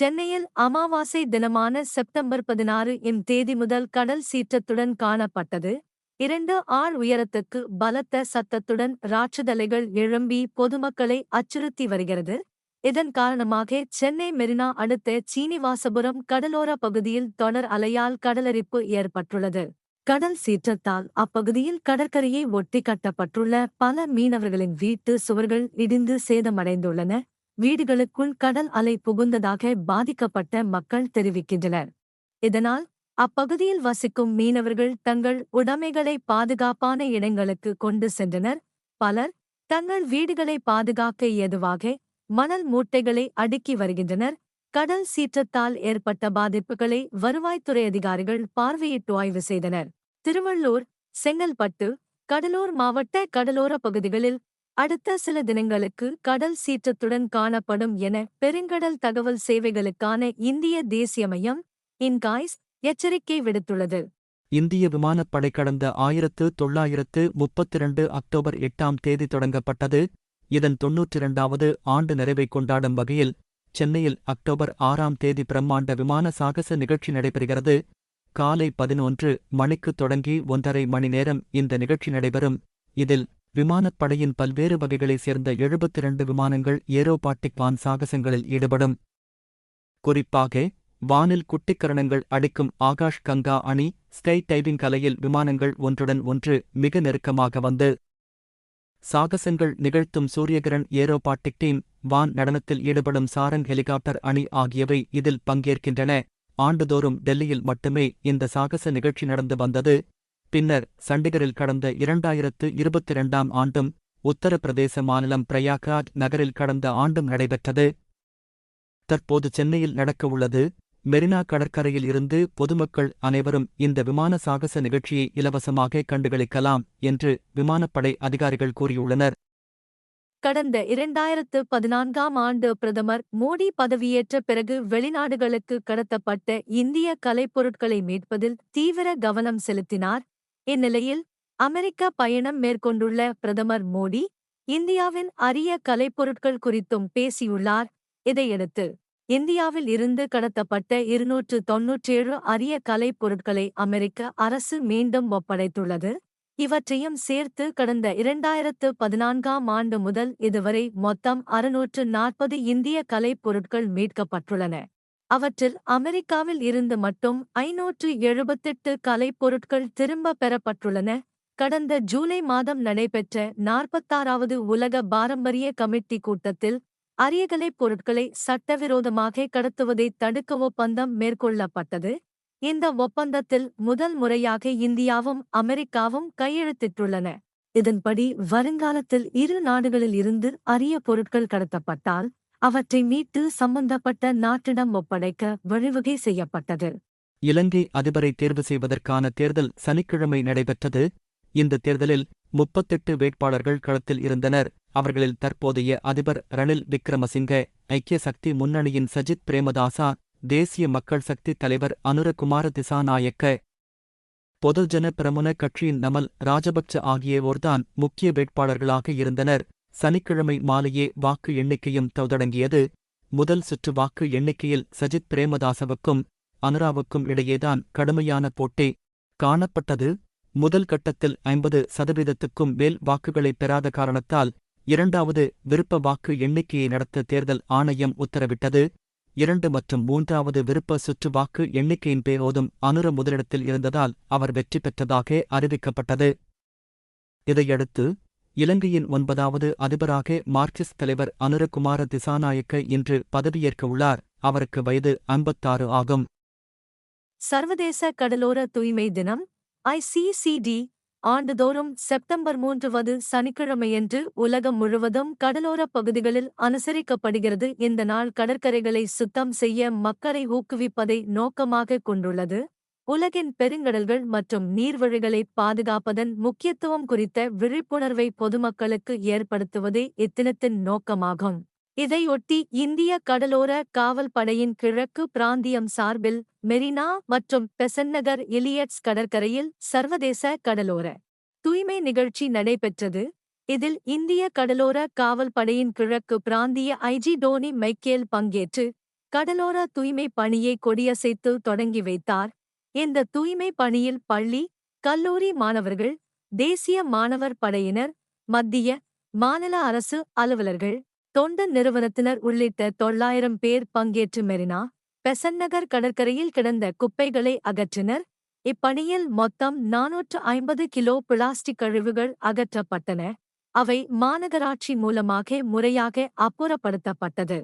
சென்னையில் அமாவாசை தினமான செப்டம்பர் பதினாறு இம் தேதி முதல் கடல் சீற்றத்துடன் காணப்பட்டது. இரண்டு ஆள் உயரத்துக்கு பலத்த சத்தத்துடன் ராட்சதலைகள் எழும்பி பொதுமக்களை அச்சுறுத்தி வருகிறது. இதன் காரணமாக சென்னை மெரினா அடுத்த சீனிவாசபுரம் கடலோர பகுதியில் தொடர் அலையால் கடலரிப்பு ஏற்பட்டுள்ளது. கடல் சீற்றத்தால் அப்பகுதியில் கடற்கரையை ஒட்டி கட்டப்பட்டுள்ள பல மீனவர்களின் வீட்டு சுவர்கள் இடிந்து சேதமடைந்துள்ளன. வீடுகளுக்குள் கடல் அலை புகுந்ததாக பாதிக்கப்பட்ட மக்கள் தெரிவிக்கின்றனர். இதனால் அப்பகுதியில் வசிக்கும் மீனவர்கள் தங்கள் உடைமைகளை பாதுகாப்பான இடங்களுக்கு கொண்டு சென்றனர். பலர் தங்கள் வீடுகளை பாதுகாக்க ஏதுவாக மணல் மூட்டைகளை அடுக்கி வருகின்றனர். கடல் சீற்றத்தால் ஏற்பட்ட பாதிப்புகளை வருவாய்த்துறை அதிகாரிகள் பார்வையிட்டு ஆய்வு செய்தனர். திருவள்ளூர் செங்கல்பட்டு கடலூர் மாவட்ட கடலோர பகுதிகளில் அடுத்த சில தினங்களுக்கு கடல் சீற்றத்துடன் காணப்படும் என பெருங்கடல் தகவல் சேவைகளுக்கான இந்திய தேசிய மையம் இன்காய்ஸ் எச்சரிக்கை விடுத்துள்ளது. இந்திய விமானப்படை கடந்த ஆயிரத்து தொள்ளாயிரத்து முப்பத்திரண்டு அக்டோபர் எட்டாம் தேதி தொடங்கப்பட்டது. இதன் தொன்னூற்றிரண்டாவது ஆண்டு நிறைவை கொண்டாடும் வகையில் சென்னையில் அக்டோபர் ஆறாம் தேதி பிரம்மாண்ட விமான சாகச நிகழ்ச்சி நடைபெறுகிறது. காலை பதினொன்று மணிக்கு தொடங்கி ஒன்றரை மணி நேரம் இந்த நிகழ்ச்சி நடைபெறும். இதில் விமானப்படையின் பல்வேறு வகைகளைச் சேர்ந்த எழுபத்திரண்டு விமானங்கள் ஏரோபாட்டிக் வான் சாகசங்களில் ஈடுபடும். குறிப்பாக வானில் குட்டிக்கரணங்கள் அடிக்கும் ஆகாஷ் கங்கா அணி ஸ்கை டைவிங் கலையில் விமானங்கள் ஒன்றுடன் ஒன்று மிக நெருக்கமாக வந்து. சாகசங்கள் நிகழ்த்தும் சூரியகிரண் ஏரோபாட்டிக் டீம் வான் நடனத்தில் ஈடுபடும் சாரங் ஹெலிகாப்டர் அணி ஆகியவை இதில் பங்கேற்கின்றன. ஆண்டுதோறும் டெல்லியில் மட்டுமே இந்த சாகச நிகழ்ச்சி நடந்து வந்தது. பின்னர் சண்டிகரில் கடந்த இரண்டாயிரத்து இருபத்திரண்டாம் ஆண்டும் உத்தரப்பிரதேச மாநிலம் பிரயாக்ராஜ் நகரில் கடந்த ஆண்டும் நடைபெற்றது. தற்போது சென்னையில் நடக்கவுள்ளது மெரினா கடற்கரையில் இருந்து பொதுமக்கள் அனைவரும் இந்த விமான சாகச நிகழ்ச்சியை இலவசமாக கண்டுகளிக்கலாம் என்று விமானப்படை அதிகாரிகள் கூறியுள்ளனர். கடந்த இரண்டாயிரத்து பதினான்காம் ஆண்டு பிரதமர் மோடி பதவியேற்ற பிறகு வெளிநாடுகளுக்கு கடத்தப்பட்ட இந்திய கலைப்பொருட்களை மீட்பதில் தீவிர கவனம் செலுத்தினார். இந்நிலையில் அமெரிக்க பயணம் மேற்கொண்டுள்ள பிரதமர் மோடி இந்தியாவின் அரிய கலைப்பொருட்கள் குறித்தும் பேசியுள்ளார். இதையடுத்து இந்தியாவில் இருந்து கடத்தப்பட்ட இருநூற்று தொன்னூற்றேழு அரிய கலைப்பொருட்களை அமெரிக்க அரசு மீண்டும் ஒப்படைத்துள்ளது. இவற்றையும் சேர்த்து கடந்த இரண்டாயிரத்து பதினான்காம் ஆண்டு முதல் இதுவரை மொத்தம் அறுநூற்று நாற்பது இந்திய கலைப்பொருட்கள் மீட்கப்பட்டுள்ளன. அவற்றில் அமெரிக்காவில் இருந்து மட்டும் ஐநூற்று எழுபத்தெட்டு கலைப்பொருட்கள் திரும்ப பெறப்பட்டுள்ளன. கடந்த ஜூலை மாதம் நடைபெற்ற நாற்பத்தாறாவது உலக பாரம்பரிய கமிட்டி கூட்டத்தில் அரியகலைப் பொருட்களை சட்டவிரோதமாக கடத்துவதை தடுக்க ஒப்பந்தம் மேற்கொள்ளப்பட்டது. இந்த ஒப்பந்தத்தில் முதல் முறையாக இந்தியாவும் அமெரிக்காவும் கையெழுத்திட்டுள்ளன. இதன்படி வருங்காலத்தில் இரு நாடுகளில் இருந்து அரிய பொருட்கள் கடத்தப்பட்டால் அவற்றை மீட்டு சம்பந்தப்பட்ட நாட்டிடம் ஒப்படைக்க வழிவகை செய்யப்பட்டது. இலங்கை அதிபரை தேர்வு செய்வதற்கான தேர்தல் சனிக்கிழமை நடைபெற்றது. இந்த தேர்தலில் முப்பத்தெட்டு வேட்பாளர்கள் களத்தில் இருந்தனர். அவர்களில் தற்போதைய அதிபர் ரணில் விக்ரமசிங்க ஐக்கிய சக்தி முன்னணியின் சஜித் பிரேமதாசா தேசிய மக்கள் சக்தி தலைவர் அனுரகுமார திசாநாயக்க பொதுஜன பிரமுன கட்சியின் நமல் ராஜபக்ச ஆகியோர்தான் முக்கிய வேட்பாளர்களாக இருந்தனர். சனிக்கிழமை மாலையே வாக்கு எண்ணிக்கையும் தொடங்கியது முதல் சுற்று வாக்கு எண்ணிக்கையில் சஜித் பிரேமதாசவுக்கும் அனுராவுக்கும் இடையேதான் கடுமையான போட்டி காணப்பட்டது. முதல் கட்டத்தில் ஐம்பது சதவீதத்துக்கும் மேல் வாக்குகளை பெறாத காரணத்தால் இரண்டாவது விருப்ப வாக்கு எண்ணிக்கையை நடத்த தேர்தல் ஆணையம் உத்தரவிட்டது. இரண்டு மற்றும் மூன்றாவது விருப்ப சுற்று வாக்கு எண்ணிக்கையின் பேரோதும் அனுர முதலிடத்தில் இருந்ததால் அவர் வெற்றி பெற்றதாக அறிவிக்கப்பட்டது. இதையடுத்து இலங்கையின் ஒன்பதாவது அதிபராக மார்க்சிஸ்ட் தலைவர் அனுரகுமார திசாநாயக்க இன்று பதவியேற்க உள்ளார் அவருக்கு வயது ஐம்பத்தாறு ஆகும். சர்வதேச கடலோர தூய்மை தினம் ஐசிசிடி ஆண்டுதோறும் செப்டம்பர் மூன்றுவது சனிக்கிழமையன்று உலகம் முழுவதும் கடலோரப் பகுதிகளில் அனுசரிக்கப்படுகிறது. இந்த நாள் கடற்கரைகளை சுத்தம் செய்ய மக்களை ஊக்குவிப்பதை நோக்கமாக கொண்டுள்ளது. உலகின் பெருங்கடல்கள் மற்றும் நீர்வழிகளை பாதுகாப்பதன் முக்கியத்துவம் குறித்த விழிப்புணர்வை பொதுமக்களுக்கு ஏற்படுத்துவதே இத்தினத்தின் நோக்கமாகும். இதையொட்டி இந்திய கடலோர காவல் படையின் கிழக்கு பிராந்தியம் சார்பில் மெரினா மற்றும் பெசன்னகர் இலியட்ஸ் கடற்கரையில் சர்வதேச கடலோர தூய்மை நிகழ்ச்சி நடைபெற்றது. இதில் இந்திய கடலோர காவல் படையின் கிழக்கு பிராந்திய ஐஜி டோனி மைக்கேல் பங்கேற்று கடலோர தூய்மை பணியை கொடியசைத்து தொடங்கி வைத்தார். இந்த தூய்மை பணியில் பள்ளி கல்லூரி மாணவர்கள் தேசிய மாணவர் படையினர் மத்திய மாநில அரசு அலுவலர்கள் தொண்டு நிறுவனத்தினர் உள்ளிட்ட தொள்ளாயிரம் பேர் பங்கேற்று மெரினா பெசன்னகர் கடற்கரையில் கிடந்த குப்பைகளை அகற்றினர். இப்பணியில் மொத்தம் நாநூற்று ஐம்பது கிலோ பிளாஸ்டிக் கழிவுகள் அகற்றப்பட்டன. அவை மாநகராட்சி மூலமாக முறையாக அப்புறப்படுத்தப்பட்டது.